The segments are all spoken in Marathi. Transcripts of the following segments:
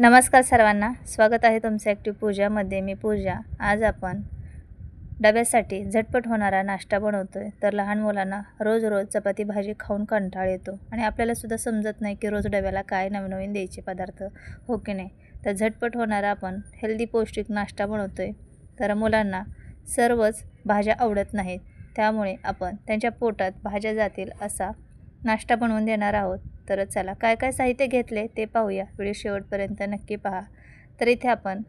नमस्कार सर्वांना. स्वागत आहे तुमचं ॲक्टिव्ह पूजामध्ये मी पूजा. आज आपण डब्यासाठी झटपट होणारा नाश्ता बनवतो आहे तर लहान मुलांना रोज रोज चपाती भाजी खाऊन कंटाळ येतो आणि आपल्यालासुद्धा समजत नाही की रोज डब्याला काय नवीन नवीन द्यायचे पदार्थ हो की नाही? तर झटपट होणारा आपण हेल्दी पौष्टिक नाश्ता बनवतो आहे तर मुलांना सर्वच भाज्या आवडत नाहीत. त्यामुळे आपण त्यांच्या पोटात भाज्या जातील असा नाश्ता बनवून देणार आहोत. तर चला काय काय साहित्य घेतले ते पाहूया. व्हिडिओ शेवटपर्यंत नक्की पहा. तर इथे आपण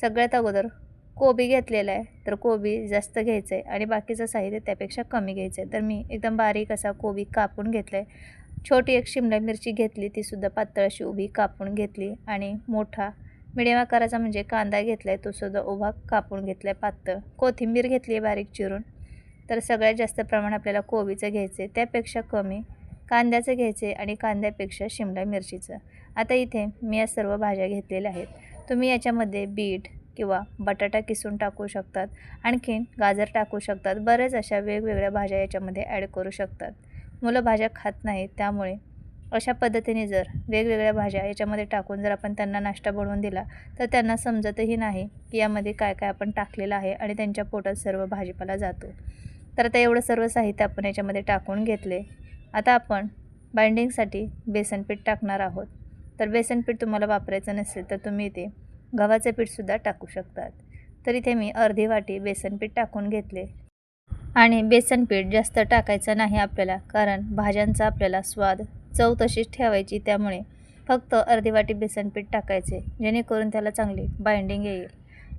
सगळ्यात अगोदर कोबी घेतलेला आहे. तर कोबी जास्त घ्यायचं आहे आणि बाकीचं साहित्य त्यापेक्षा कमी घ्यायचं आहे. तर मी एकदम बारीक असा कोबी कापून घेतला आहे छोटी एक शिमला मिरची घेतली तीसुद्धा पातळ अशी उभी कापून घेतली आणि मोठा मिडियम आकाराचा म्हणजे कांदा घेतला आहे तोसुद्धा उभा कापून घेतला आहे पातळ. कोथिंबीर घेतली आहे बारीक चिरून. तर सगळ्यात जास्त प्रमाण आपल्याला कोबीचं घ्यायचं आहे त्यापेक्षा कमी कांद्याचं घ्यायचे आणि कांद्यापेक्षा शिमला मिरचीचं. आता इथे मी या सर्व भाज्या घेतलेल्या आहेत. तुम्ही याच्यामध्ये बीट किंवा बटाटा किसून टाकू शकतात. आणखीन गाजर टाकू शकतात. बऱ्याच अशा वेगवेगळ्या भाज्या याच्यामध्ये ॲड करू शकतात. मुलं भाज्या खात नाहीत त्यामुळे अशा पद्धतीने जर वेगवेगळ्या भाज्या याच्यामध्ये टाकून जर आपण त्यांना नाश्ता बनवून दिला तर त्यांना समजतही नाही की यामध्ये काय काय आपण टाकलेलं आहे आणि त्यांच्या पोटात सर्व भाजीपाला जातो. तर आता एवढं सर्व साहित्य आपण याच्यामध्ये टाकून घेतले. आता आपण बाइंडिंगसाठी बेसन पीठ टाकणार आहोत. तर बेसन पीठ तुम्हाला वापरायचं नसेल तर तुम्ही इथे गव्हाचे पीठसुद्धा टाकू शकतात. तर इथे मी अर्धी वाटी बेसन पीठ टाकून घेतले. आणि बेसन पीठ जास्त टाकायचं नाही आपल्याला कारण भाज्यांचा आपल्याला स्वाद चव तशीच ठेवायची त्यामुळे फक्त अर्धी वाटी बेसन पीठ टाकायचे जेणेकरून त्याला चांगली बाइंडिंग येईल.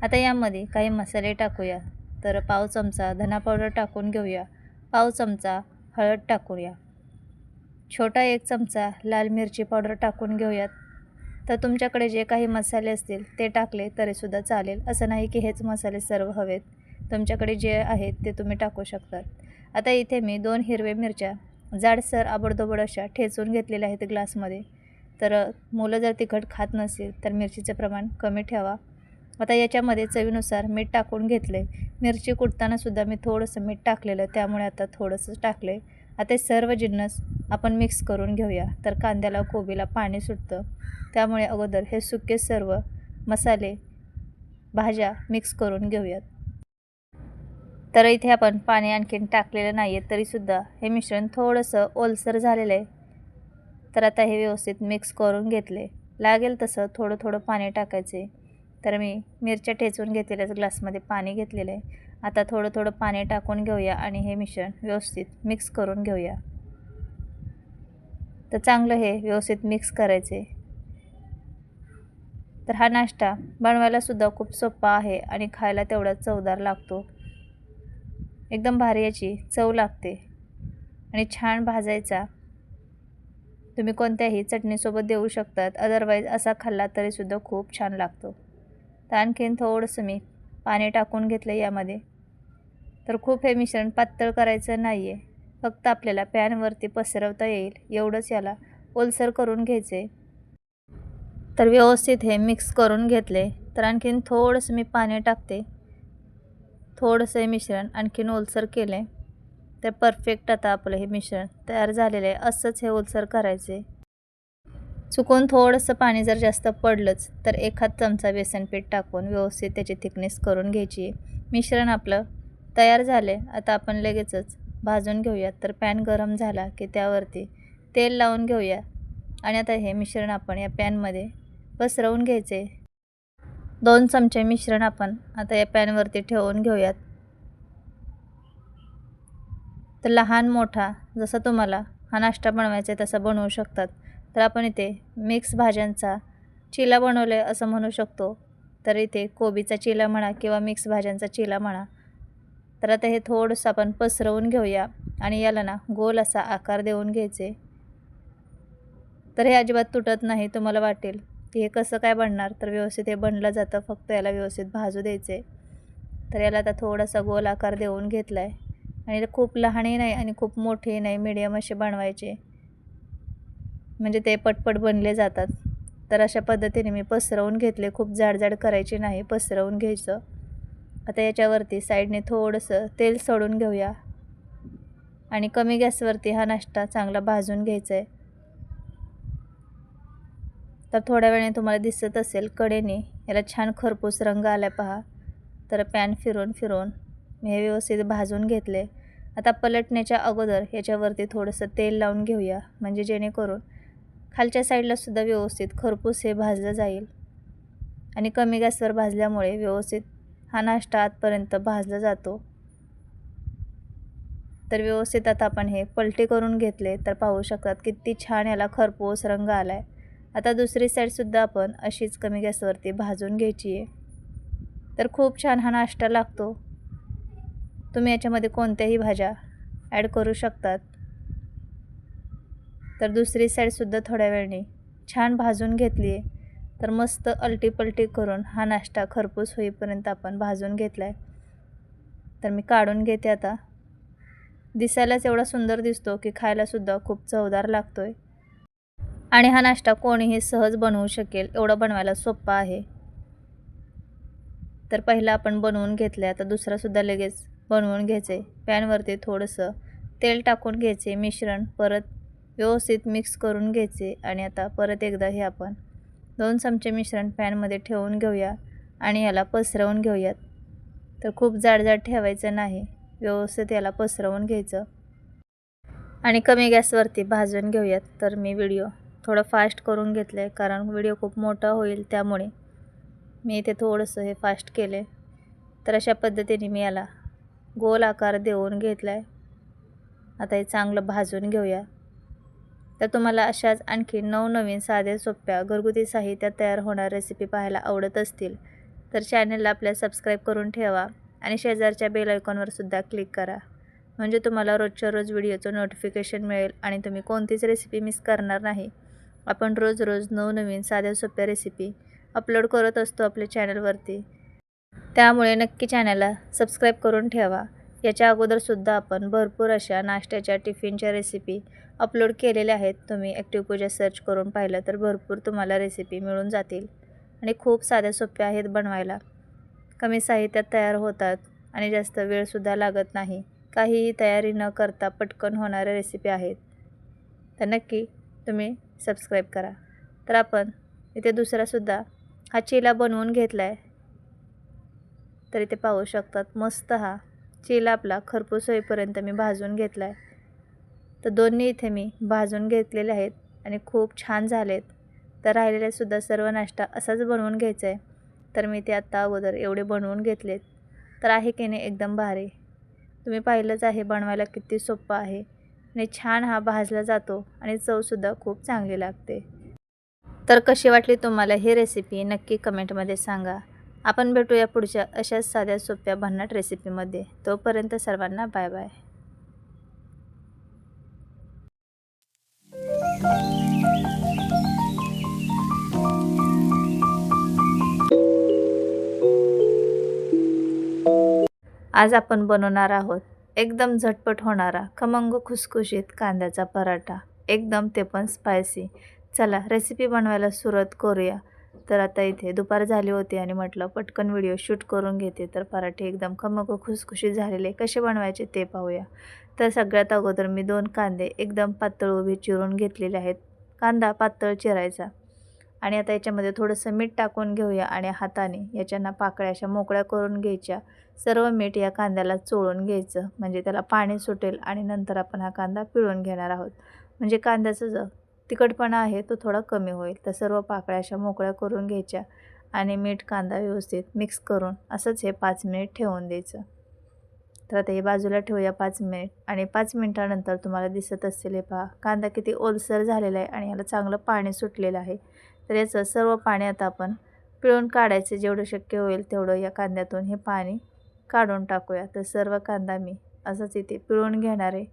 आता यामध्ये काही मसाले टाकूया. तर पाव चमचा धना पावडर टाकून घेऊया. पाव चमचा हळद टाकूया. छोटा एक चमचा लाल मिरची पावडर टाकून घेऊयात. तर तुमच्याकडे जे काही मसाले असतील ते टाकले तरीसुद्धा चालेल. असं नाही की हेच मसाले सर्व हवेत. तुमच्याकडे जे आहेत ते तुम्ही टाकू शकतात. आता इथे मी दोन हिरवे मिरच्या जाडसर आबडदोबड अशा ठेचून घेतलेल्या आहेत ग्लासमध्ये. तर मुलं जर तिखट खात नसेल तर मिरचीचं प्रमाण कमी ठेवा. आता याच्यामध्ये चवीनुसार मीठ टाकून घेतले. मिरची कुटतानासुद्धा मी थोडंसं मीठ टाकलेलं त्यामुळे आता थोडंसं टाकले. आहे आता सर्व जिन्नस आपण मिक्स करून घेऊया. तर कांद्याला कोबीला पाणी सुटतं. त्यामुळे अगोदर हे सुके सर्व मसाले भाज्या मिक्स करून घेऊयात. तर इथे आपण पाणी आणखीन टाकलेलं नाही आहे तरीसुद्धा हे मिश्रण थोडंसं ओलसर झालेलं आहे. तर आता हे व्यवस्थित मिक्स करून घेतले. लागेल तसं थोडं थोडं पाणी टाकायचे. तर मी मिरच्या ठेचून घेतलेल्याच ग्लासमध्ये पाणी घेतलेलं आहे. आता थोडं थोडं पाणी टाकून घेऊया आणि हे मिश्रण व्यवस्थित मिक्स करून घेऊया. तर चांगलं हे व्यवस्थित मिक्स करायचे. तर हा नाश्ता बनवायलासुद्धा खूप सोपा आहे आणि खायला तेवढा चवदार लागतो. एकदम भारी याची चव लागते. आणि छान भाजायचा. तुम्ही कोणत्याही चटणीसोबत देऊ शकतात. अदरवाईज असा खाल्ला तरीसुद्धा खूप छान लागतो. तर आणखीन थोडंसं मी पाणी टाकून घेतलं यामध्ये. तर खूप हे मिश्रण पातळ करायचं नाही आहे फक्त आपल्याला पॅनवरती पसरवता येईल. एवढंच याला ओलसर करून घ्यायचे तर व्यवस्थित हे मिक्स करून घेतले. तर आणखीन थोडंसं मी पाणी टाकते. थोडंसं हे मिश्रण आणखीन ओलसर केले. तर परफेक्ट आता आपलं हे मिश्रण तयार झालेलं आहे. असंच हे ओलसर करायचे चुकून थोडंसं पाणी जर जास्त पडलंच तर एखाद चमचा बेसन पीठ टाकून व्यवस्थित त्याची थिकनेस करून घ्यायची. मिश्रण आपलं तयार झाले. आता आपण लगेचच भाजून घेऊयात. तर पॅन गरम झाला की त्यावरती तेल लावून घेऊया. आणि आता हे मिश्रण आपण या पॅनमध्ये पसरवून घ्यायचे. दोन चमचे मिश्रण आपण आता या पॅनवरती ठेवून घेऊयात. तर लहान मोठा जसा तुम्हाला हा नाश्ता बनवायचा आहे तसा बनवू शकतात. तर आपण इथे मिक्स भाज्यांचा चिला बनवलं आहे असं म्हणू शकतो. तर इथे कोबीचा चिला म्हणा किंवा मिक्स भाज्यांचा चिला म्हणा तर आता हे थोडंसं आपण पसरवून घेऊया. आणि याला ना गोल असा आकार देऊन घ्यायचे. तर हे अजिबात तुटत नाही तुम्हाला वाटेल. की हे कसं काय बनणार? तर व्यवस्थित हे बनलं जातं. फक्त याला व्यवस्थित भाजू द्यायचे. तर याला आता थोडासा गोल आकार देऊन घेतला आहे आणि खूप लहानही नाही आणि खूप मोठेही नाही मिडियम असे बनवायचे. म्हणजे ते पटपट बनले जातात. तर अशा पद्धतीने मी पसरवून घेतले. खूप जाडजाड करायचे नाही पसरवून घ्यायचं. आता याच्यावरती साईडने थोडंसं तेल सोडून घेऊया. आणि कमी गॅसवरती हा नाश्ता चांगला भाजून घ्यायचा आहे तर थोड्या वेळाने तुम्हाला दिसत असेल कडेने याला छान खरपूस रंग आला पहा. तर पॅन फिरून फिरून मी हे व्यवस्थित भाजून घेतले आता पलटण्याच्या अगोदर याच्यावरती थोडंसं तेल लावून घेऊया म्हणजे जेणेकरून खालच्या साईडला सुद्धा व्यवस्थित खरपूस हे भाजलं जाईल. आणि कमी गॅसवर भाजल्यामुळे व्यवस्थित हा नाश्ता आतपर्यंत भाजला जातो. तर व्यवस्थित आता आपण हे पलटे करून घेतले तर पाहू शकतात किती छान याला खरपूस रंग आला आहे आता दुसरी साईडसुद्धा आपण अशीच कमी गॅसवरती भाजून घ्यायची आहे तर खूप छान हा नाश्ता लागतो. तुम्ही याच्यामध्ये कोणत्याही भाज्या ॲड करू शकतात. तर दुसरी साईडसुद्धा थोड्या वेळाने छान भाजून घेतली आहे तर मस्त अलटीपलटी करून हा नाश्ता खरपूस होईपर्यंत आपण भाजून घेतला आहे तर मी काढून घेते आता. दिसायलाच एवढा सुंदर दिसतो की खायलासुद्धा खूप चवदार लागतो आहे आणि हा नाश्ता कोणीही सहज बनवू शकेल एवढा बनवायला सोपा आहे. तर पहिला आपण बनवून घेतलं आहे आता दुसरासुद्धा लगेच बनवून घ्यायचे पॅनवरती थोडंसं तेल टाकून घ्यायचे मिश्रण परत व्यवस्थित मिक्स करून घ्यायचे आणि आता परत एकदा हे आपण दोन चमचे मिश्रण पॅनमध्ये ठेवून घेऊया आणि याला पसरवून घेऊयात. तर खूप जाडजाड ठेवायचं नाही. व्यवस्थित याला पसरवून घ्यायचं. आणि कमी गॅसवरती भाजून घेऊयात. तर मी व्हिडिओ थोडं फास्ट करून घेतलं आहे कारण व्हिडिओ खूप मोठा होईल त्यामुळे मी इथे थोडंसं हे फास्ट केले तर अशा पद्धतीने मी याला गोल आकार देऊन घेतला आहे आता हे चांगलं भाजून घेऊया. तर तुम्हाला अशाच आणखी नवनवीन साध्या सोप्या घरगुती साहित्यात तयार होणार रेसिपी पाहायला आवडत असतील तर चॅनलला आपल्या सबस्क्राईब करून ठेवा आणि शेजारच्या बेल आयकॉनवर सुद्धा क्लिक करा. म्हणजे तुम्हाला रोजच्या रोज व्हिडिओचं नोटिफिकेशन मिळेल आणि तुम्ही कोणतीच रेसिपी मिस करणार नाही. आपण रोज रोज नवनवीन साध्या सोप्या रेसिपी अपलोड करत असतो आपल्या चॅनलवरती त्यामुळे नक्की चॅनलला सबस्क्राईब करून ठेवा. याच्या अगोदरसुद्धा आपण भरपूर अशा नाश्त्याच्या टिफिनच्या रेसिपी अपलोड केलेले आहेत. तुम्ही ॲक्टिव्ह पूजा सर्च करून पाहिलं तर भरपूर तुम्हाला रेसिपी मिळून जातील. आणि खूप साध्या सोप्या आहेत बनवायला. कमी साहित्यात तयार होतात आणि जास्त वेळसुद्धा लागत नाही. काहीही तयारी न करता पटकन होणाऱ्या रेसिपी आहेत. तर नक्की तुम्ही सबस्क्राईब करा. तर आपण इथे दुसरासुद्धा हा चिला बनवून घेतला आहे तर इथे पाहू शकतात मस्त हा चिला आपला खरपूस होईपर्यंत मी भाजून घेतला आहे तर दोन्ही इथे मी भाजून घेतलेले आहेत आणि खूप छान झालेत. तर राहिलेलेसुद्धा सर्व नाश्ता असाच बनवून घ्यायचा आहे तर मी ते आत्ता अगोदर एवढे बनवून घेतलेत. तर आहे की नाही एकदम भारी. तुम्ही पाहिलंच आहे बनवायला किती सोपं आहे. आणि छान हा भाजला जातो आणि चवसुद्धा खूप चांगली लागते. तर कशी वाटली तुम्हाला ही रेसिपी नक्की कमेंटमध्ये सांगा. आपण भेटूया पुढच्या अशाच साध्या सोप्या भन्नाट रेसिपीमध्ये तोपर्यंत सर्वांना बाय बाय. आज आपण बनवणार आहोत एकदम झटपट होणारा खमंग खुसखुशीत कांद्याचा पराठा. एकदम ते पण स्पायसी चला रेसिपी बनवायला सुरुवात करूया. तर आता इथे दुपार झाली होती आणि म्हटलं पटकन व्हिडिओ शूट करून घेते. तर पराठे एकदम खमंग खुसखुशीत झालेले. कसे बनवायचे ते पाहूया. तर सगळ्यात अगोदर मी दोन कांदे एकदम पातळ उभे चिरून घेतलेले आहेत. कांदा पातळ चिरायचा. आणि आता याच्यामध्ये थोडंसं मीठ टाकून घेऊया आणि हाताने याच्यांना पाकळ्या अशा मोकळ्या करून घ्यायच्या. सर्व मीठ या कांद्याला चोळून घ्यायचं. म्हणजे त्याला पाणी सुटेल आणि नंतर आपण हा कांदा पिळून घेणार आहोत. म्हणजे कांद्याचं जो तिखटपणा आहे तो थोडा कमी होईल. तर सर्व पाकळ्या अशा मोकळ्या करून घ्यायच्या आणि मीठ कांदा व्यवस्थित मिक्स करून असंच हे पाच मिनिट ठेवून द्यायचं. तर आता हे बाजूला ठेवूया पाच मिनिट आणि पाच मिनिटानंतर तुम्हाला दिसत असेल हे पहा कांदा किती ओलसर झालेला आहे आणि याला चांगलं पाणी सुटलेलं आहे. तर याचं सर्व पाणी आता आपण पिळून काढायचं. जेवढं शक्य होईल तेवढं या कांद्यातून हे पाणी काढून टाकूया. तर सर्व कांदा मी असंच इथे पिळून घेणार आहे.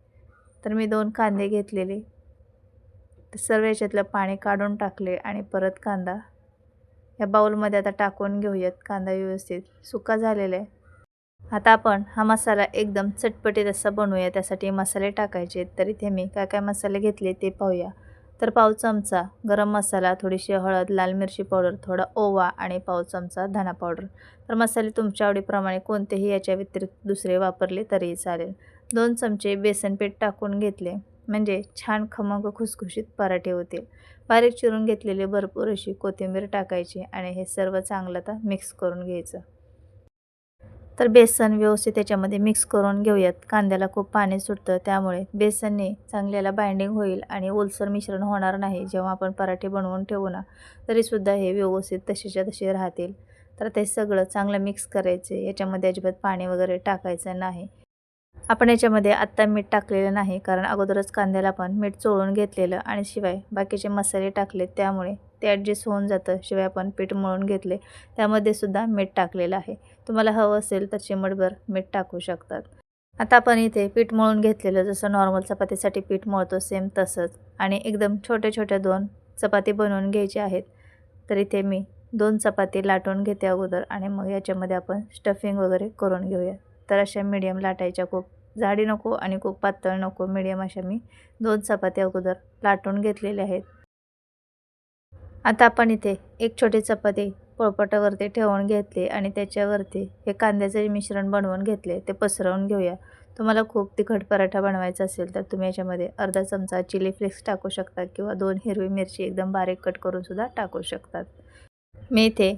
तर मी दोन कांदे घेतलेले. तर सर्व याच्यातलं पाणी काढून टाकले आणि परत कांदा. या बाऊलमध्ये आता टाकून घेऊयात. कांदा व्यवस्थित सुका झालेला आहे. आता आपण हा मसाला एकदम चटपटीत असा बनवूया. त्यासाठी मसाले टाकायचे तर इथे मी काय काय मसाले घेतले ते पाहूया. तर पाव चमचा गरम मसाला थोडीशी हळद लाल मिरची पावडर थोडा ओवा आणि पाव चमचा धना पावडर. तर मसाले तुमच्या आवडीप्रमाणे कोणतेही याच्या व्यतिरिक्त दुसरे वापरले तरीही चालेल. दोन चमचे बेसन पीठ टाकून घेतले म्हणजे छान खमंग खुसखुशीत पराठे होतील. बारीक चिरून घेतलेली भरपूर अशी कोथिंबीर टाकायची आणि हे सर्व चांगलं आता मिक्स करून घ्यायचं. तर बेसन व्यवस्थित त्याच्यामध्ये मिक्स करून घेऊयात. कांद्याला खूप पाणी सुटतं त्यामुळे बेसनने चांगल्याला बाइंडिंग होईल आणि ओलसर मिश्रण होणार नाही जेव्हा आपण पराठे बनवून ठेवू ना तरीसुद्धा हे व्यवस्थित तसेच्या तसे राहतील. तर ते सगळं चांगलं मिक्स करायचे याच्यामध्ये अजिबात पाणी वगैरे टाकायचं नाही. आपण याच्यामध्ये आत्ता मीठ टाकलेलं नाही कारण अगोदरच कांद्याला पण मीठ चोळून घेतलेलं आणि शिवाय बाकीचे मसाले टाकले त्यामुळे ते ॲडजस्ट होऊन जातं. शिवाय आपण पीठ मळून घेतले त्यामध्ये सुद्धा मीठ टाकलेलं आहे. तुम्हाला हवं असेल तर चिमटभर मीठ टाकू शकतात. आता आपण इथे पीठ मळून घेतलेलं जसं नॉर्मल चपातीसाठी पीठ मळतो सेम तसंच. आणि एकदम छोट्या छोट्या दोन चपाती बनवून घ्यायची आहेत. तर इथे मी दोन चपाती लाटून घेते अगोदर आणि मग याच्यामध्ये आपण स्टफिंग वगैरे करून घेऊया. तर अशा मीडियम लाटायच्या खूप जाडी नको आणि खूप पातळ नको. मीडियम अशा मी दोन चपाती अगोदर लाटून घेतलेल्या आहेत. आता आपण इथे एक छोटी चपाती पोळपाटावरती ठेवून घेतले आणि त्याच्यावरती हे कांद्याचे मिश्रण बनवून घेतले. ते पसरवून घेऊया. तुम्हाला खूप तिखट पराठा बनवायचा असेल तर तुम्ही याच्यामध्ये अर्धा चमचा चिली फ्लेक्स टाकू शकता किंवा दोन हिरवी मिरची एकदम बारीक कट करूनसुद्धा टाकू शकतात मी इथे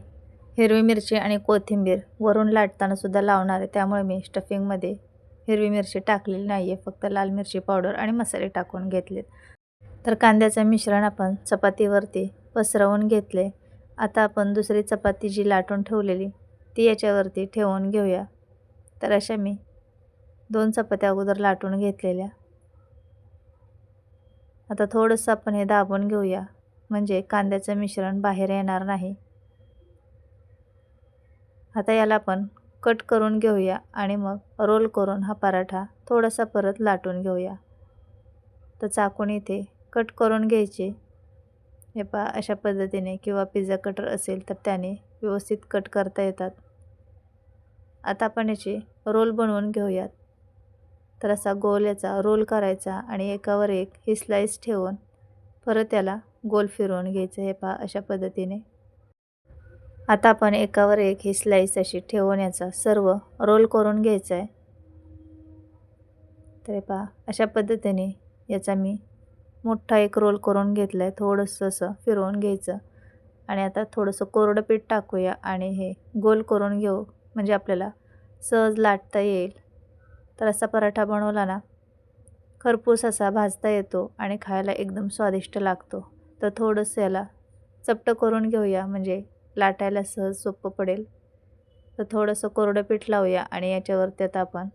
हिरवी मिरची आणि कोथिंबीर वरून लाटतानासुद्धा लावणार आहे. त्यामुळे मी स्टफिंगमध्ये हिरवी मिरची टाकलेली नाही आहे फक्त लाल मिरची पावडर आणि मसाले टाकून घेतलेत. तर कांद्याचं मिश्रण आपण चपातीवरती पसरवून घेतले. आता आपण दुसरी चपाती जी लाटून ठेवलेली ती याच्यावरती ठेवून घेऊया. तर अशा मी दोन चपात्या अगोदर लाटून घेतलेल्या. आता थोडंसं आपण हे दाबून घेऊया म्हणजे कांद्याचं मिश्रण बाहेर येणार नाही. आता याला आपण कट करून घेऊया आणि मग रोल करून हा पराठा थोडासा परत लाटून घेऊया. तर चाकून इथे कट करून घ्यायचे. हे पा अशा पद्धतीने किंवा पिझ्झा कटर असेल तर त्याने व्यवस्थित कट करता येतात. आता आपण याचे रोल बनवून घेऊयात. तर असा गोल याचा रोल करायचा आणि एकावर एक ही स्लाईस ठेवून परत त्याला गोल फिरवून घ्यायचं हे पहा अशा पद्धतीने. आता आपण एकावर एक ही स्लाईस अशी ठेवून याचा सर्व रोल करून घ्यायचा आहे. तर हे पहा अशा पद्धतीने याचा मी मोठा एक रोल करून घेतला आहे थोडंसं असं फिरवून घ्यायचं. आणि आता थोडंसं कोरडं पीठ टाकूया आणि हे गोल करून घेऊ म्हणजे आपल्याला सहज लाटता येईल. तर असा पराठा बनवला ना खरपूस असा भाजता येतो आणि खायला एकदम स्वादिष्ट लागतो. तर थोडंसं याला चपटं करून घेऊया म्हणजे लाटायला सहज सोपं पडेल. तर थोडंसं कोरडं पीठ लावूया आणि याच्यावरती आता आपण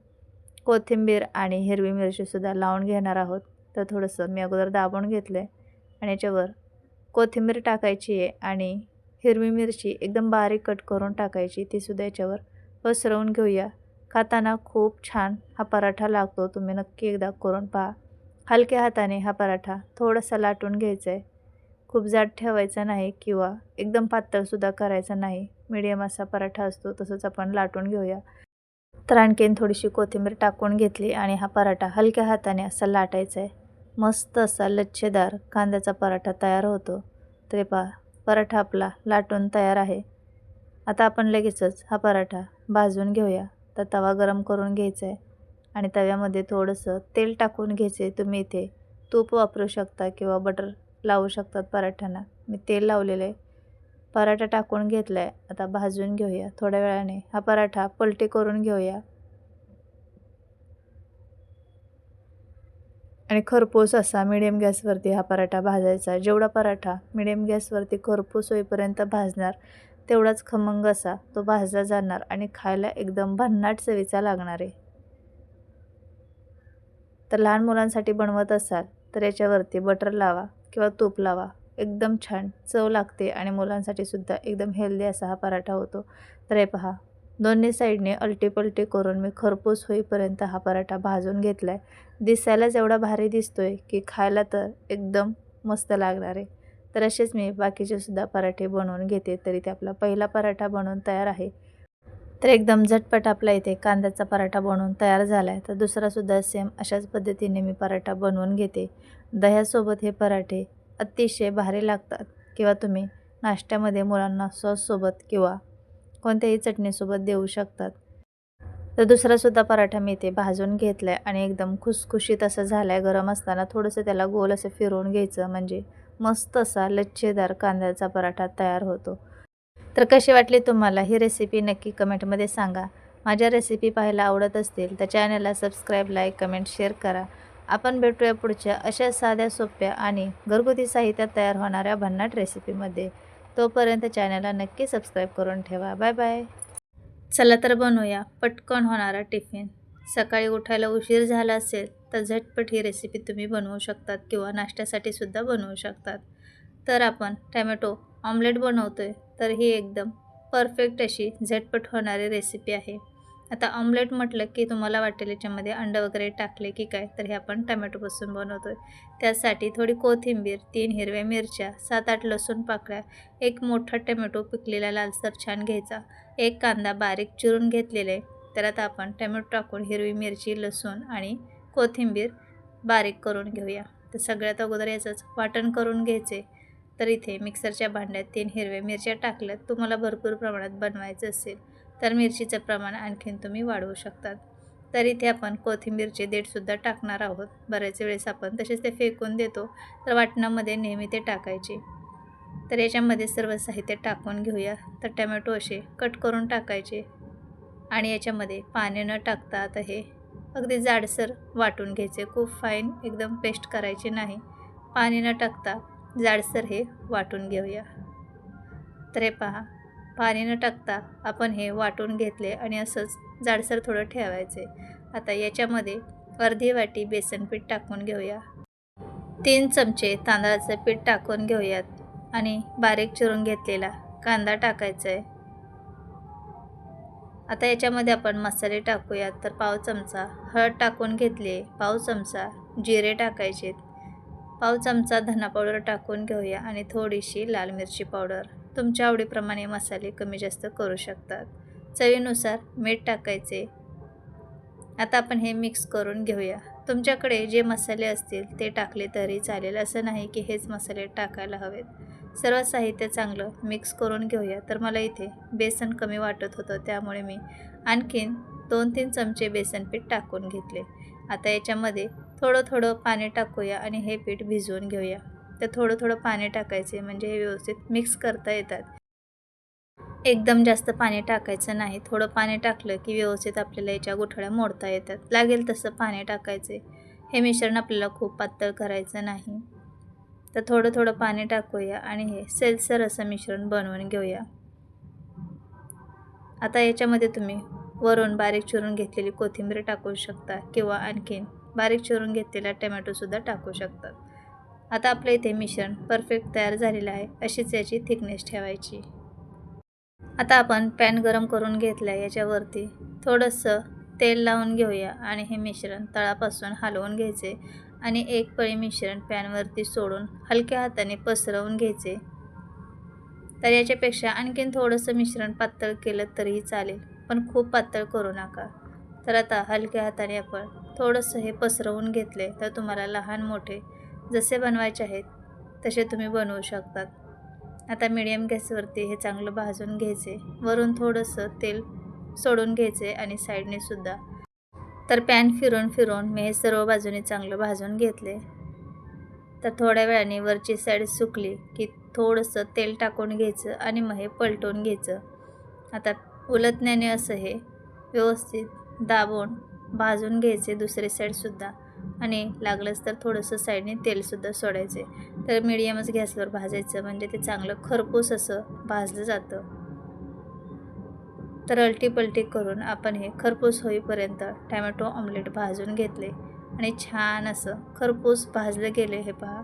कोथिंबीर आणि हिरवी मिरचीसुद्धा लावून घेणार आहोत. तर थोडंसं मी अगोदर दाबून घेतलं आहे आणि याच्यावर कोथिंबीर टाकायची आहे आणि हिरवी मिरची एकदम बारीक कट करून टाकायची. तीसुद्धा याच्यावर पसरवून घेऊया. खाताना खूप छान हा पराठा लागतो. तुम्ही नक्की एकदा करून पहा. हलक्या हाताने हा पराठा थोडासा लाटून घ्यायचा आहे खूप जाड ठेवायचा नाही किंवा एकदम पातळसुद्धा करायचा नाही. मीडियम असा पराठा असतो तसंच आपण लाटून घेऊया. तर आणखीन थोडीशी कोथिंबीर टाकून घेतली आणि हा पराठा हलक्या हाताने असा लाटायचा आहे मस्त असा लच्छेदार कांद्याचा पराठा तयार होतो. तरी पराठा आपला लाटून तयार आहे. आता आपण लगेचच हा पराठा भाजून घेऊया. तर तवा गरम करून घ्यायचा आहे आणि तव्यामध्ये थोडंसं तेल टाकून घ्यायचे तुम्ही इथे. तूप वापरू शकता किंवा बटर लावू शकतात पराठ्यांना. मी तेल लावलेलं आहे पराठा टाकून घेतला आहे आता भाजून घेऊया. थोड्या वेळाने हा पराठा पलटी करून घेऊया. आणि खरपूस असा मिडियम गॅसवरती हा पराठा भाजायचा. जेवढा पराठा मिडियम गॅसवरती खरपूस होईपर्यंत भाजणार तेवढाच खमंग असा तो भाजला जाणार आणि खायला एकदम भन्नाट चवीचा लागणार आहे. तर लहान मुलांसाठी बनवत असाल तर याच्यावरती बटर लावा किंवा तूप लावा. एकदम छान चव लागते आणि मुलांसाठी सुद्धा एकदम हेल्दी असा हा पराठा होतो. तर हे पहा दोन्ही साईडने अलटी करून मी खरपूस होईपर्यंत हा पराठा भाजून घेतला आहे दिसायलाच एवढा भारी दिसतो आहे की खायला तर एकदम मस्त लागणार आहे. तर असेच मी बाकीचे सुद्धा पराठे बनवून घेते तरी ते आपला पहिला पराठा बनवून तयार आहे. तर एकदम झटपट आपला इथे कांद्याचा पराठा बनवून तयार झाला आहे तर दुसरासुद्धा सेम अशाच पद्धतीने मी पराठा बनवून घेते. दह्यासोबत हे पराठे अतिशय भारी लागतात. किंवा तुम्ही नाश्त्यामध्ये मुलांना सॉससोबत किंवा कोणत्याही चटणीसोबत देऊ शकतात. तर दुसरासुद्धा पराठा मी इथे भाजून घेतला आहे आणि एकदम खुसखुशीत असं झालं आहे गरम असताना थोडंसं त्याला गोल असं फिरवून घ्यायचं. म्हणजे मस्त असा लच्छेदार कांद्याचा पराठा तयार होतो. तर कशी वाटली तुम्हाला ही रेसिपी नक्की कमेंटमध्ये सांगा. माझ्या रेसिपी पाहायला आवडत असतील तर चॅनलला सबस्क्राईब लाईक कमेंट शेअर करा. आपण भेटूया पुढच्या अशा साध्या सोप्या आणि घरगुती साहित्यात तयार होणाऱ्या भन्नाट रेसिपीमध्ये तोपर्यंत चॅनलला नक्की सबस्क्राईब करून ठेवा. Bye bye. चला तर बनवूया. पटकन होणारा टिफिन. सकाळी उठायला उशीर झाला असेल तर झटपट ही रेसिपी तुम्ही बनवू शकतात किंवा नाश्त्यासाठी सुद्धा बनवू शकतात. तर आपण टॅमॅटो ऑमलेट बनवतो आहे तर ही एकदम परफेक्ट अशी झटपट होणारी रेसिपी आहे. आता ऑमलेट म्हटलं की तुम्हाला वाटेल याच्यामध्ये अंडं वगैरे टाकले की काय? तर हे आपण टमॅटोपासून बनवतो आहे त्यासाठी थोडी कोथिंबीर तीन हिरव्या मिरच्या सात आठ लसूण पाकळ्या एक मोठा टमॅटो पिकलेला लालसर छान घ्यायचा. एक कांदा बारीक चिरून घेतलेले. तर आता आपण टमॅटो टाकून हिरवी मिरची लसूण आणि कोथिंबीर बारीक करून घेऊया. तर सगळ्यात अगोदर याचंच वाटण करून घ्यायचे. तर इथे मिक्सरच्या भांड्यात तीन हिरव्या मिरच्या टाकल्यात. तुम्हाला भरपूर प्रमाणात बनवायचं असेल. तर मिरचीचं प्रमाण आणखीन तुम्ही वाढवू शकतात. तर इथे आपण कोथिंबीरचे देठसुद्धा टाकणार आहोत. बऱ्याच वेळेस आपण तसेच ते फेकून देतो तर वाटणामध्ये नेहमी ते टाकायचे. तर याच्यामध्ये सर्व साहित्य टाकून घेऊया. तर टमॅटो असे कट करून टाकायचे. आणि याच्यामध्ये पाणी न टाकता आता हे अगदी जाडसर वाटून घ्यायचे. खूप फाईन एकदम पेस्ट करायचे नाही. पाणी न टाकता जाडसर हे वाटून घेऊया. तर हे पहा. पाणी न टाकता आपण हे वाटून घेतले आणि असंच जाडसर थोडं ठेवायचे. आता याच्यामध्ये अर्धी वाटी बेसन पीठ टाकून घेऊया. तीन चमचे तांदळाचं पीठ टाकून घेऊयात आणि बारीक चिरून घेतलेला कांदा टाकायचा आहे आता याच्यामध्ये आपण मसाले टाकूयात तर पाव चमचा हळद टाकून घेतली पाव चमचा जिरे टाकायचे पाव चमचा धना पावडर टाकून घेऊया आणि थोडीशी लाल मिरची पावडर. तुमच्या आवडीप्रमाणे मसाले कमी जास्त करू शकतात. चवीनुसार मीठ टाकायचे. आता आपण हे मिक्स करून घेऊया. तुमच्याकडे जे मसाले असतील ते टाकले तरी चालेल. असं नाही की हेच मसाले टाकायला हवेत. सर्व साहित्य चांगलं मिक्स करून घेऊया. तर मला इथे बेसन कमी वाटत होतं. त्यामुळे मी आणखीन दोन तीन चमचे बेसन पीठ टाकून घेतले. आता याच्यामध्ये थोडं थोडं पाणी टाकूया आणि हे पीठ भिजवून घेऊया. तर थोडं थोडं पाणी टाकायचे म्हणजे हे व्यवस्थित मिक्स करता येतात. एकदम जास्त पाणी टाकायचं नाही. थोडं पाणी टाकलं की व्यवस्थित आपल्याला याच्या गुठळ्या मोडता येतात. लागेल तसं पाणी टाकायचे. हे मिश्रण आपल्याला खूप पातळ करायचं नाही. तर थोडं थोडं पाणी टाकूया आणि हे सेलसर असं मिश्रण बनवून घेऊया. आता याच्यामध्ये तुम्ही वरून बारीक चिरून घेतलेली कोथिंबीर टाकू शकता किंवा आणखीन बारीक चिरून घेतलेला टमॅटोसुद्धा टाकू शकतात आता आपलं इथे मिश्रण परफेक्ट तयार झालेलं आहे अशीच याची थिकनेस ठेवायची. आता आपण पॅन गरम करून घेतला आहे याच्यावरती. थोडंसं तेल लावून घेऊया आणि हे मिश्रण तळापासून हलवून घ्यायचे आणि एक पळी मिश्रण पॅनवरती सोडून हलक्या हाताने पसरवून घ्यायचे. तर याच्यापेक्षा आणखीन थोडंसं मिश्रण पातळ केलं तरीही चालेल पण खूप पातळ करू नका. तर आता हलक्या हाताने आपण थोडंसं हे पसरवून घेतले तर तुम्हाला लहान मोठे जसे बनवायचे आहेत तसे तुम्ही बनवू शकतात. आता मिडियम गॅसवरती हे चांगलं भाजून घ्यायचे. वरून थोडंसं तेल सोडून घ्यायचे आणि साईडने सुद्धा. तर पॅन फिरून फिरून मी हे सर्व बाजूने चांगलं भाजून घेतले. तर थोड्या वेळाने वरची साईड सुकली की थोडंसं तेल टाकून घ्यायचं आणि मग हे पलटून घ्यायचं. आता उलटण्याने असं हे व्यवस्थित दाबून भाजून घ्यायचे दुसरी साईडसुद्धा आणि लागलंच तर थोडंसं साईडने तेलसुद्धा सोडायचे. तर मिडियमच गॅसवर भाजायचं म्हणजे ते चांगलं खरपूस असं भाजलं जातं. तर अलटीपलटी करून आपण हे खरपूस होईपर्यंत टॅमॅटो ऑमलेट भाजून घेतले. आणि छान असं खरपूस भाजलं गेले हे पहा.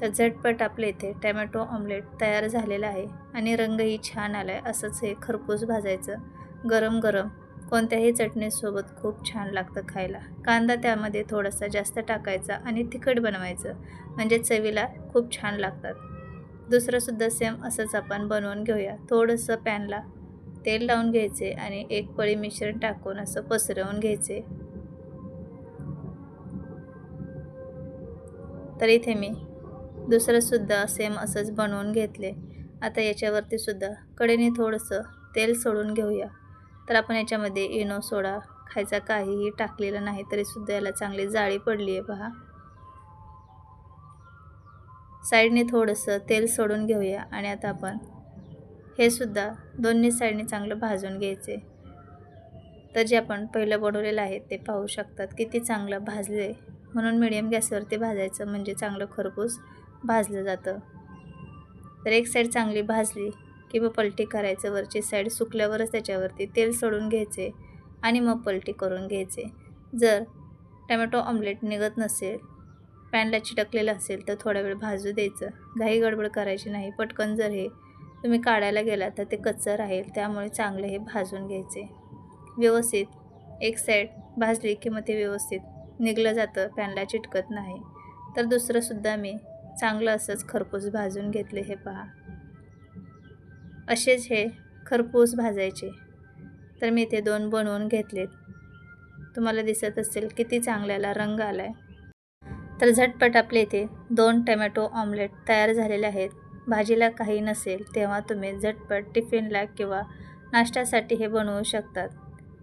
तर झटपट आपले इथे टॅमॅटो ऑमलेट तयार झालेलं आहे आणि रंगही छान आला आहे असंच हे खरपूस भाजायचं. गरम गरम कोणत्याही चटणीसोबत खूप छान लागतं खायला. कांदा त्यामध्ये थोडासा जास्त टाकायचा आणि तिखट बनवायचं म्हणजे चवीला खूप छान लागतात. दुसरंसुद्धा सेम असंच आपण बनवून घेऊया. थोडंसं पॅनला तेल लावून घ्यायचे आणि एक पळी मिश्रण टाकून असं पसरवून घ्यायचे. तर इथे मी दुसरंसुद्धा सेम असंच बनवून घेतले. आता याच्यावरतीसुद्धा कडेने थोडंसं तेल सोडून घेऊया. तर आपण याच्यामध्ये इनो सोडा खायचा काहीही टाकलेला नाही तरीसुद्धा याला चांगली जाळी पडली आहे पहा साईडने थोडंसं तेल सोडून घेऊया आणि आता आपण हे सुद्धा दोन्ही साईडने चांगलं भाजून घ्यायचे. तर जे आपण पहिलं बनवलेलं आहे ते पाहू शकतात किती चांगलं भाजले म्हणून मिडियम गॅसवरती भाजायचं म्हणजे चांगलं खरपूस भाजलं जातं. तर एक साईड चांगली भाजली की मग पलटी करायचं वरची साईड सुकल्यावरच त्याच्यावरती तेल सोडून घ्यायचे आणि मग पलटी करून घ्यायचे. जर टमॅटो ऑमलेट निघत नसेल पॅनला चिटकलेलं असेल तर थोडा वेळ भाजू द्यायचं. घाई गडबड करायची नाही. पटकन जर हे तुम्ही काढायला गेला तर ते कच्चं राहील. त्यामुळे चांगलं हे भाजून घ्यायचे. व्यवस्थित एक साईड भाजली की मग ते व्यवस्थित निघलं जातं. पॅनला चिटकत नाही. तर दुसरंसुद्धा मी चांगलं असंच खरपूस भाजून घेतले हे पहा. असेच हे खरपूस भाजायचे. तर मी ते दोन बनवून घेतलेत. तुम्हाला दिसत असेल किती चांगल्याला रंग आला आहे तर झटपट आपले इथे दोन टमॅटो ऑमलेट तयार झालेले आहेत. भाजीला काही नसेल तेव्हा तुम्ही झटपट टिफिनला किंवा नाश्त्यासाठी हे बनवू शकतात.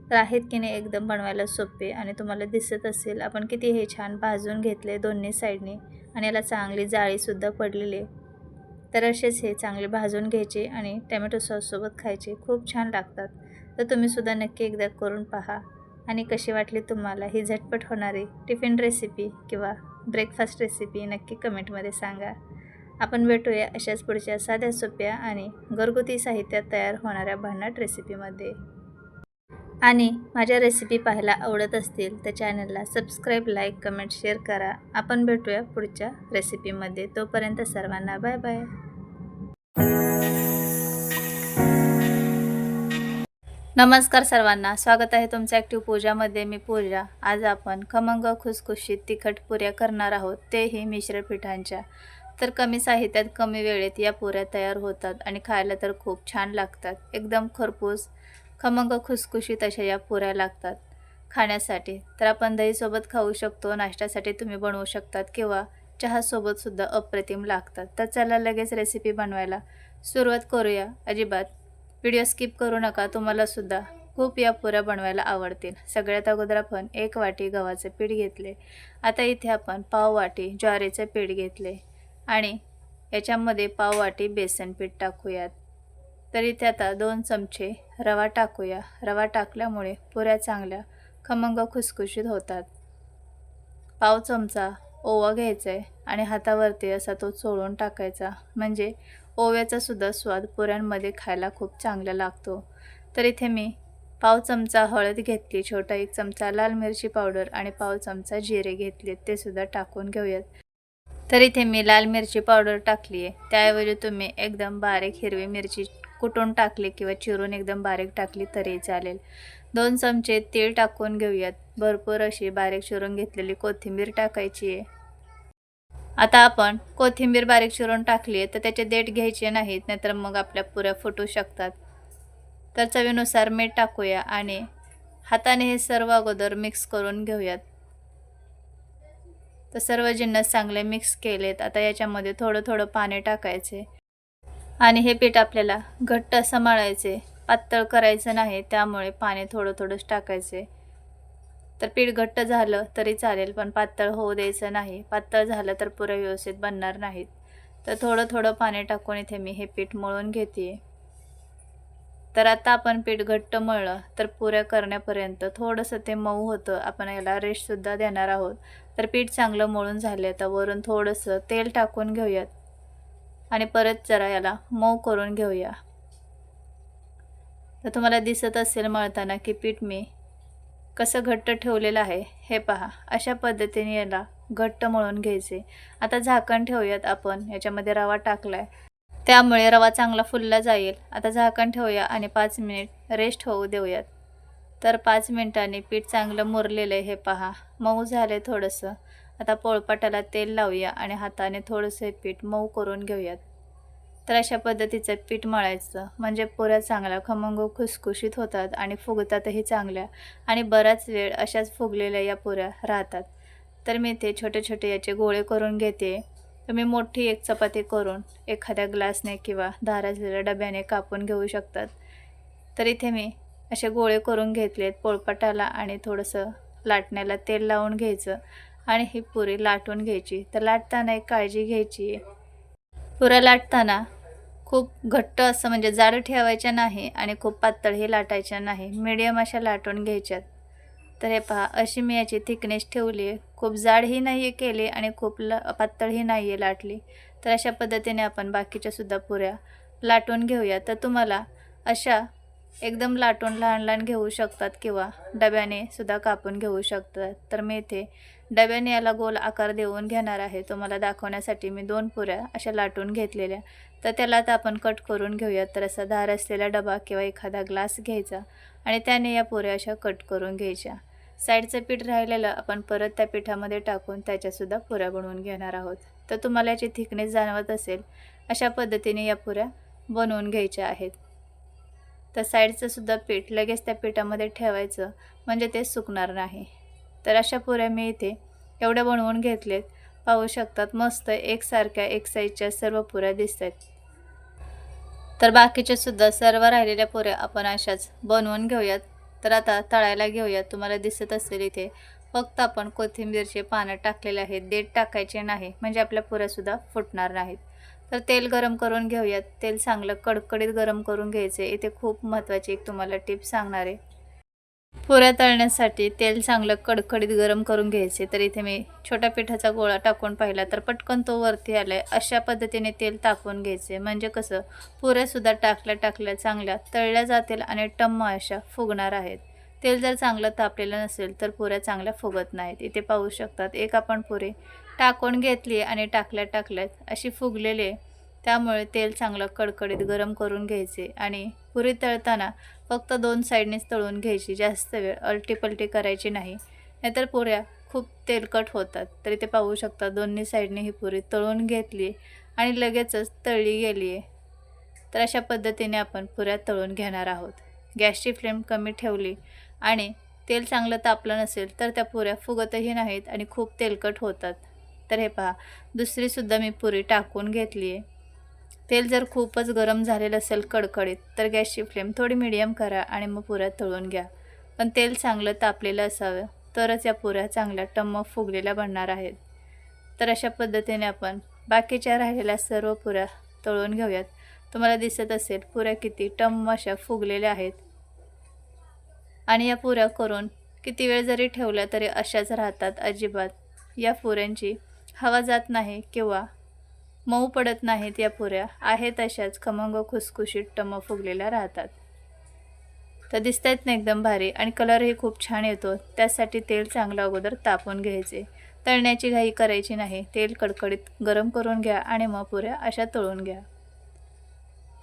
तर आहेत की नाही एकदम बनवायला सोपे आणि तुम्हाला दिसत असेल आपण किती हे छान भाजून घेतले दोन्ही साईडने आणि याला चांगली जाळीसुद्धा पडलेली आहे. तर असेच हे चांगले भाजून घ्यायचे आणि टॅमॅटो सॉससोबत खायचे. खूप छान लागतात. तर तुम्हीसुद्धा नक्की एकदा करून पहा. आणि कशी वाटली तुम्हाला ही झटपट होणारी टिफिन रेसिपी किंवा ब्रेकफास्ट रेसिपी नक्की कमेंटमध्ये सांगा. आपण भेटूया अशाच पुढच्या साध्या सोप्या आणि घरगुती साहित्यात तयार होणाऱ्या भन्नाट रेसिपीमध्ये. आणि माझ्या रेसिपी पाहायला आवडत असतील तर चॅनलला सबस्क्राईब लाईक कमेंट शेअर करा. आपण भेटूया पुढच्या रेसिपीमध्ये तोपर्यंत सर्वांना बाय बाय नमस्कार सर्वांना. स्वागत आहे तुमचं ॲक्टिव्ह पूजामध्ये मी पूजा. आज आपण खमंग खुसखुशीत तिखट पुऱ्या करणार आहोत. तेही मिश्र पिठांच्या. तर कमी साहित्यात कमी वेळेत या पुऱ्या तयार होतात आणि खायला तर खूप छान लागतात. एकदम खरपूस खमंग खुसखुशीत अशा या पुऱ्या लागतात. खाण्यासाठी. तर आपण दहीसोबत खाऊ शकतो नाश्त्यासाठी तुम्ही बनवू शकतात किंवा चहासोबतसुद्धा अप्रतिम लागतात. तर चला लगेच रेसिपी बनवायला सुरुवात करूया. अजिबात. व्हिडिओ स्किप करू नका. तुम्हालासुद्धा खूप या पुऱ्या बनवायला आवडतील. सगळ्यात अगोदर आपण एक वाटी गव्हाचे पीठ घेतले. आता इथे आपण पाव वाटी ज्वारीचे पीठ घेतले. आणि याच्यामध्ये पाव वाटी बेसन पीठ टाकूयात. तर इथे आता दोन चमचे रवा टाकूया. रवा टाकल्यामुळे पुऱ्या चांगल्या खमंग खुसखुशीत होतात. पाव चमचा ओवा घ्यायचा आहे आणि हातावरती असा तो चोळून टाकायचा. म्हणजे ओव्याचा सुद्धा स्वाद पुऱ्यांमध्ये खायला खूप चांगला लागतो. तर इथे मी पाव चमचा हळद घेतली छोटा एक चमचा लाल मिरची पावडर आणि पाव चमचा जिरे घेतले ते सुद्धा टाकून घेऊयात. तर इथे मी लाल मिरची पावडर टाकली आहे त्याऐवजी तुम्ही एकदम बारीक हिरवी मिरची कुटून टाकले किंवा चिरून एकदम बारीक टाकली तरी चालेल. दोन चमचे तीळ टाकून घेऊयात. भरपूर अशी बारीक चिरून घेतलेली कोथिंबीर टाकायची आहे. आता आपण कोथिंबीर बारीक चिरून टाकली आहे तर त्याचे देठ घ्यायचे नाहीत नाहीतर मग आपल्या पुऱ्या फुटू शकतात. तर चवीनुसार मीठ टाकूया आणि हाताने हे सर्व अगोदर मिक्स करून घेऊयात. तर सर्व जिन्नस चांगले मिक्स केलेत. आता याच्यामध्ये थोडं थोडं पाणी टाकायचे. आणि हे पीठ आपल्याला घट्ट असं मळायचे पातळ करायचं नाही त्यामुळे पाणी थोडं थोडंच टाकायचे. तर पीठ घट्ट झालं तरी चालेल पण पातळ होऊ द्यायचं नाही. पातळ झालं तर पुरं व्यवस्थित बनणार नाहीत. तर थोडं थोडं पाणी टाकून इथे मी हे पीठ मळून घेते तर आता आपण पीठ घट्ट मळलं तर पुऱ्या करण्यापर्यंत थोडंसं ते मऊ होतं. आपण याला रेस्टसुद्धा देणार आहोत. तर पीठ चांगलं मळून झाले तर वरून थोडंसं तेल टाकून घेऊयात. आणि परत जरा याला मऊ करून घेऊया. तर तुम्हाला दिसत असेल मळताना की पीठ मी कसं घट्ट ठेवलेलं आहे हे पहा. अशा पद्धतीने याला घट्ट मळून घ्यायचे. आता झाकण ठेवूयात आपण याच्यामध्ये रवा टाकला आहे त्यामुळे रवा चांगला फुलला जाईल. आता झाकण ठेवूया आणि पाच मिनिट रेस्ट होऊ देऊयात. तर पाच मिनिटांनी पीठ चांगलं मुरलेलं आहे हे पहा. मऊ झालं आहे थोडंसं. आता पोळपाटाला तेल लावूया आणि हाताने थोडंसं हे पीठ मऊ करून घेऊयात. तर अशा पद्धतीचं पीठ मळायचं. म्हणजे पुऱ्या चांगल्या खमंग खुसखुशीत होतात आणि फुगतातही चांगल्या. आणि बराच वेळ अशाच फुगलेल्या या पुऱ्या राहतात. तर मी ते छोटे छोटे याचे गोळे करून घेते. तुम्ही मोठी एक चपाती करून एखाद्या ग्लासने किंवा धाराजलेल्या डब्याने कापून घेऊ शकतात. तर इथे मी असे गोळे करून घेतलेत पोळपाटाला आणि थोडंसं लाटण्याला तेल लावून घ्यायचं. आणि ही पुरी लाटून घ्यायची. तर लाटताना एक काळजी घ्यायची. पुऱ्या लाटताना खूप घट्ट असं म्हणजे जाड ठेवायच्या नाही आणि खूप पातळही लाटायच्या नाही. मिडियम अशा लाटून घ्यायच्यात. तर हे पहा अशी मी याची थिकनेस ठेवली आहे. खूप जाडही नाही आहे केली आणि खूप ल पातळही नाही आहे लाटली. तर अशा पद्धतीने आपण बाकीच्यासुद्धा पुऱ्या लाटून घेऊया. तर तुम्हाला अशा एकदम लाटून लहान लहान घेऊ शकतात किंवा डब्याने सुद्धा कापून घेऊ शकतात. तर मी इथे डब्याने याला गोल आकार देऊन घेणार आहे. तुम्हाला दाखवण्यासाठी मी दोन पुऱ्या अशा लाटून घेतलेल्या. तर त्याला आता आपण कट करून घेऊयात तर असा धार असलेला डबा किंवा एखादा ग्लास घ्यायचा आणि त्याने या पुऱ्या अशा कट करून घ्यायच्या. साईडचं पीठ राहिलेलं आपण परत त्या पिठामध्ये टाकून त्याच्यासुद्धा पुऱ्या बनवून घेणार आहोत. तर तुम्हाला याची थिकनेस जाणवत असेल अशा पद्धतीने या पुऱ्या बनवून घ्यायच्या आहेत. तर साईडचं सुद्धा पीठ लगेच त्या पिठामध्ये ठेवायचं म्हणजे ते सुकणार नाही. तर अशा पुऱ्या मी इथे एवढ्या बनवून घेतलेत. पाहू शकतात मस्त एकसारख्या एक साईजच्या सर्व पुऱ्या दिसत आहेत तर बाकीच्या सुद्धा सर्व राहिलेल्या पुऱ्या आपण अशाच बनवून घेऊयात. तर आता तळायला घेऊयात. तुम्हाला दिसत असेल इथे फक्त आपण कोथिंबीरचे पानं टाकलेले आहेत. देठ टाकायचे नाही म्हणजे आपल्या पुऱ्यासुद्धा फुटणार नाहीत. तर तेल गरम करून घेऊयात. तेल चांगलं कडकडीत गरम करून घ्यायचे. इथे खूप महत्त्वाची एक तुम्हाला टिप सांगणार आहे. पुऱ्या तळण्यासाठी तेल चांगलं कडकडीत गरम करून घ्यायचे. तर इथे मी छोट्या पिठाचा गोळा टाकून पाहिला तर पटकन तो वरती आला आहे अशा पद्धतीने तेल तापवून घ्यायचे. म्हणजे कसं? पुऱ्यासुद्धा टाकल्या टाकल्या चांगल्या तळल्या जातील आणि टम्म अशा फुगणार आहेत. तेल जर चांगलं तापलेलं नसेल तर पुऱ्या चांगल्या फुगत नाहीत. इथे पाहू शकतात. एक आपण पुरी टाकून घेतली आणि टाकल्या टाकल्यात अशी फुगलेले त्यामुळे तेल चांगलं कडकडीत गरम करून घ्यायचे आणि पुरी तळताना फक्त दोन साईडनेच तळून घ्यायची जास्त वेळ अलटीपलटी करायची नाही. नाहीतर पुऱ्या खूप तेलकट होतात. तरी ते पाहू शकता दोन्ही साईडने ही पुरी तळून घेतली आणि लगेचच तळली गेली आहे तर अशा पद्धतीने आपण पुऱ्या तळून घेणार आहोत. गॅसची फ्लेम कमी ठेवली आणि तेल चांगलं तापलं नसेल तर त्या पुऱ्या फुगतही नाहीत आणि खूप तेलकट होतात. तर हे पहा दुसरीसुद्धा मी पुरी टाकून घेतली आहे तेल जर खूपच गरम झालेलं असेल कडकडीत तर गॅसची फ्लेम थोडी मिडियम करा आणि मग पुऱ्या तळून घ्या. पण तेल चांगलं तापलेलं असावं तरच या पुऱ्या चांगल्या टम्म फुगलेल्या बनणार आहेत. तर अशा पद्धतीने आपण बाकीच्या राहिलेल्या सर्व पुऱ्या तळून घेऊयात. तुम्हाला दिसत असेल पुऱ्या किती टम्म अशा फुगलेल्या आहेत. आणि या पुऱ्या करून किती वेळ जरी ठेवल्या तरी अशाच राहतात अजिबात. या पुऱ्यांची हवा जात नाही किंवा मऊ पडत नाहीत या पुऱ्या. आहेत तशाच खमंग खुसखुशीत टम फुगलेल्या राहतात. तर दिसत आहेत ना एकदम भारी आणि कलरही खूप छान येतो. त्यासाठी तेल चांगलं अगोदर तापून घ्यायचे. तळण्याची घाई करायची नाही. तेल कडकडीत गरम करून घ्या आणि मग पुऱ्या अशा तळून घ्या.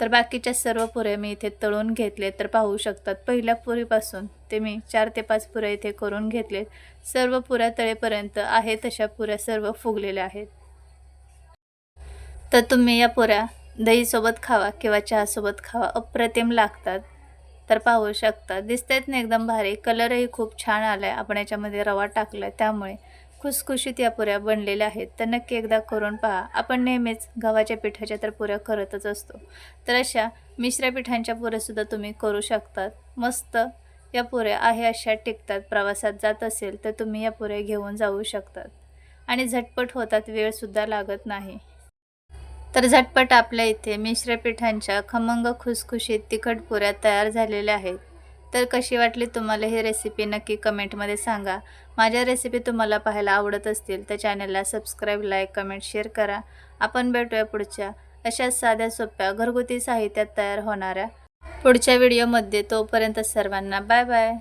तर बाकीच्या सर्व पुऱ्या मी इथे तळून घेतले तर पाहू शकतात. पहिल्या पुरीपासून ते मी चार ते पाच पुऱ्या इथे करून घेतलेत. सर्व पुऱ्या तळेपर्यंत आहेत तशा पुऱ्या सर्व फुगलेल्या आहेत. तर तुम्ही या पुऱ्या दहीसोबत खावा किंवा चहासोबत खावा अप्रतिम लागतात. तर पाहू शकता दिसतायत ना एकदम भारी. कलरही खूप छान आला आहे आपण याच्यामध्ये रवा टाकला आहे त्यामुळे खुसखुशीत या पुऱ्या बनलेल्या आहेत. तर नक्की एकदा करून पहा. आपण नेहमीच गव्हाच्या पिठाच्या तर पुऱ्या करतच असतो. तर अशा मिश्र पिठांच्या पुऱ्यासुद्धा तुम्ही करू शकतात. मस्त या पुऱ्या आहे अशा टिकतात. प्रवासात जात असेल तर तुम्ही या पुऱ्या घेऊन जाऊ शकतात. आणि झटपट होतात वेळसुद्धा लागत नाही. तर झटपट आपल्या इथे मिश्रपीठांच्या खमंग खुसखुशीत तिखट पुऱ्या तयार झालेल्या आहेत. तर कशी वाटली तुम्हाला ही रेसिपी नक्की कमेंटमध्ये सांगा. माझ्या रेसिपी तुम्हाला पाहायला आवडत असतील तर चॅनलला सबस्क्राईब लाईक कमेंट शेअर करा. आपण भेटूया पुढच्या अशाच साध्या सोप्या घरगुती साहित्यात तयार होणाऱ्या पुढच्या व्हिडिओमध्ये तोपर्यंत सर्वांना बाय बाय